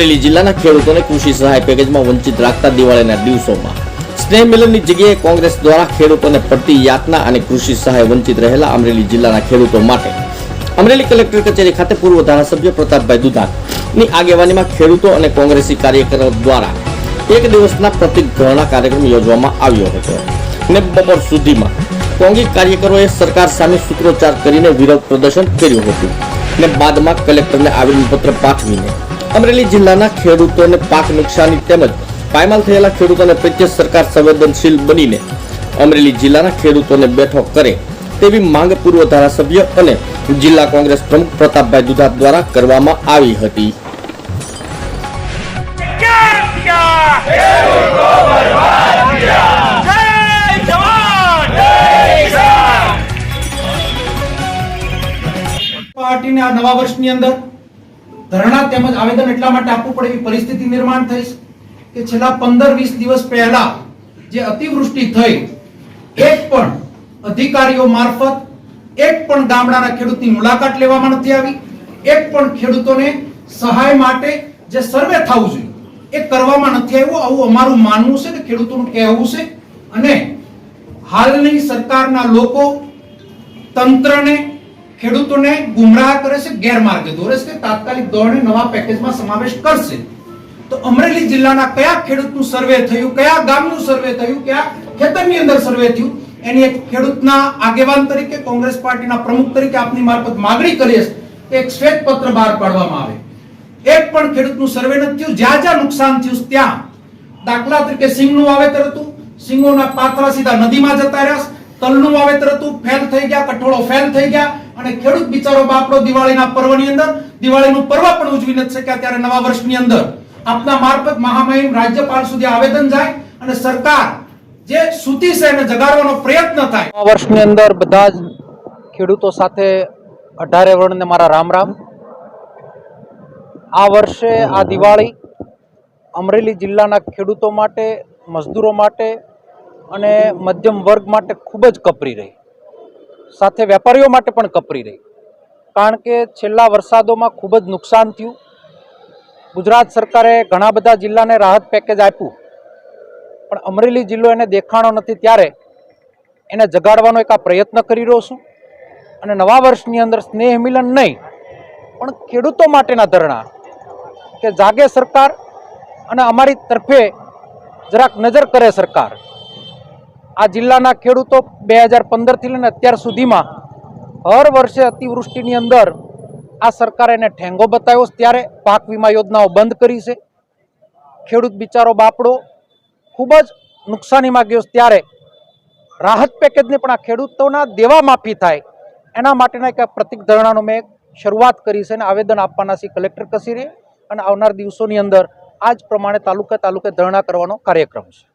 અમરેલી જિલ્લાના ખેડૂતોને કૃષિ સહાય પેકેજમાં વંચિત રાખતા દિવાળીના દિવસોમાં. સ્નેહ મિલનની જગ્યાએ કોંગ્રેસ દ્વારા ખેડૂતોને પડતી યાતના અને કૃષિ સહાય વંચિત રહેલા અમરેલી જિલ્લાના ખેડૂતો માટે. અમરેલી કલેક્ટર કચેરી ખાતે પૂર્વ ધારાસભ્ય પ્રતાપભાઈ દુધાતની આગેવાનીમાં ખેડૂતો અને કોંગ્રેસી કાર્યકરો દ્વારા એક દિવસના પ્રતિક ગ્રહણા કાર્યક્રમ યોજવામાં આવ્યો હતો. ને બપોર સુધીમાં કોંગી કાર્યકરોએ સરકાર સામે સૂત્રોચ્ચાર કરીને વિરોધ પ્રદર્શન કર્યું હતું. ને બાદમાં કલેક્ટરને આવેદનપત્ર પાઠવીને અમરેલી જિલ્લાના ખેડૂતોને પાક નુકસાની તેમજ પાયમાલ થયેલા ખેડૂતોને પ્રત્યે સરકાર સંવેદનશીલ બનીને અમરેલી જિલ્લાના ખેડૂતોને બેઠક કરે તેવી માંગ પૂર્વ ધારાસભ્ય અને જિલ્લા કોંગ્રેસ પ્રમુખ પ્રતાપભાઈ દુધાત દ્વારા કરવામાં આવી હતી. પાર્ટીને આ નવા વર્ષની અંદર ધરણા તેમજ આવેદન એટલા માટે આપવું પડે એવી પરિસ્થિતિ નિર્માણ થઈ કે છેલ્લા પંદર વીસ દિવસ પહેલા જે અતિવૃષ્ટિ થઈ, એક પણ અધિકારીઓ મારફત, એક પણ ગામડાના ખેડૂતની મુલાકાત લેવામાં નથી આવી, એક પણ ખેડૂતોને સહાય માટે જે સર્વે થવું જોઈએ, એ કરવામાં નથી આવ્યું. આવું અમારું માનવું છે કે ખેડૂતોનું કહેવું છે. અને હાલની સરકારના લોકો તંત્રને ખેડૂતોને ગુમરાહ કરે છે ગેરમાર્ગે. દોરે છે તાત્કાલિક ધોરણે નવા પેકેજમાં સમાવેશ કરશે. તો અમરેલી જિલ્લાના કયા ખેડૂતનું સર્વે થયું, કયા ગામનું સર્વે થયું, કયા ખેતરની અંદર સર્વે થયું, એની એક ખેડૂતના આગેવાન તરીકે કોંગ્રેસ પાર્ટીના પ્રમુખ તરીકે આપની મારફત માગણી કરીએ એક શ્વેત પત્ર બહાર પાડવામાં આવે. એક પણ ખેડૂતનું સર્વે નથી થયું, જ્યાં જ્યાં નુકસાન થયું ત્યાં. દાખલા તરીકે સિંગનું વાવેતર હતું સિંગોના પાથરા સીધા નદીમાં જતા રહ્યા તલનું વાવેતર હતું, ફેલ થઈ ગયા, કઠોળો ફેલ થઈ ગયા અને ખેડૂત બિચારો બાપડો દિવાળીના પર્વની અંદર, દિવાળીનું પર્વ પણ ઉજવી નથી શક્યા ત્યારે નવા વર્ષની અંદર. આપના મારફત મહામહિમ રાજ્યપાલ સુધી આવેદન જાય અને સરકાર જે સુતી છે એને જગાડવાનો પ્રયત્ન થાય. નવા વર્ષની અંદર બધા જ ખેડૂતો સાથે અઢારે વર્ણને મારા રામ રામ. આ વર્ષે આ દિવાળી અમરેલી જિલ્લાના ખેડૂતો માટે, મજદૂરો માટે અને મધ્યમ વર્ગ માટે ખૂબ જ કપરી રહી. સાથે વેપારીઓ માટે પણ કપરી રહી. કારણ કે છેલ્લા વરસાદોમાં ખૂબ જ નુકસાન થયું. ગુજરાત સરકારે ઘણા બધા જિલ્લાને રાહત પેકેજ આપ્યું. પણ અમરેલી જિલ્લો એને દેખાણો નથી ત્યારે એને જગાડવાનો એક આ પ્રયત્ન કરી રહ્યો છું. અને નવા વર્ષની અંદર સ્નેહ મિલન નહીં, પણ ખેડૂતો માટેના ધરણા કે જાગે સરકાર અને અમારી તરફે જરાક નજર કરે સરકાર. આ જિલ્લાના ખેડૂતો બે હજાર પંદરથી લઈને અત્યાર સુધીમાં હર વર્ષે અતિવૃષ્ટિની અંદર આ સરકારે એને ઠેંગો બતાવ્યો ત્યારે પાક વીમા યોજનાઓ બંધ કરી છે. ખેડૂત બિચારો બાપડો ખૂબ જ નુકસાનીમાં ગયો ત્યારે રાહત પેકેજને પણ આ ખેડૂતોના દેવા માફી થાય. એના માટેના એક પ્રતિક ધરણાનો મેં શરૂઆત કરી છે અને આવેદન આપવાના છે કલેક્ટર કચેરીએ. અને આવનાર દિવસોની અંદર આ જ પ્રમાણે તાલુકે તાલુકે ધરણા કરવાનો કાર્યક્રમ છે.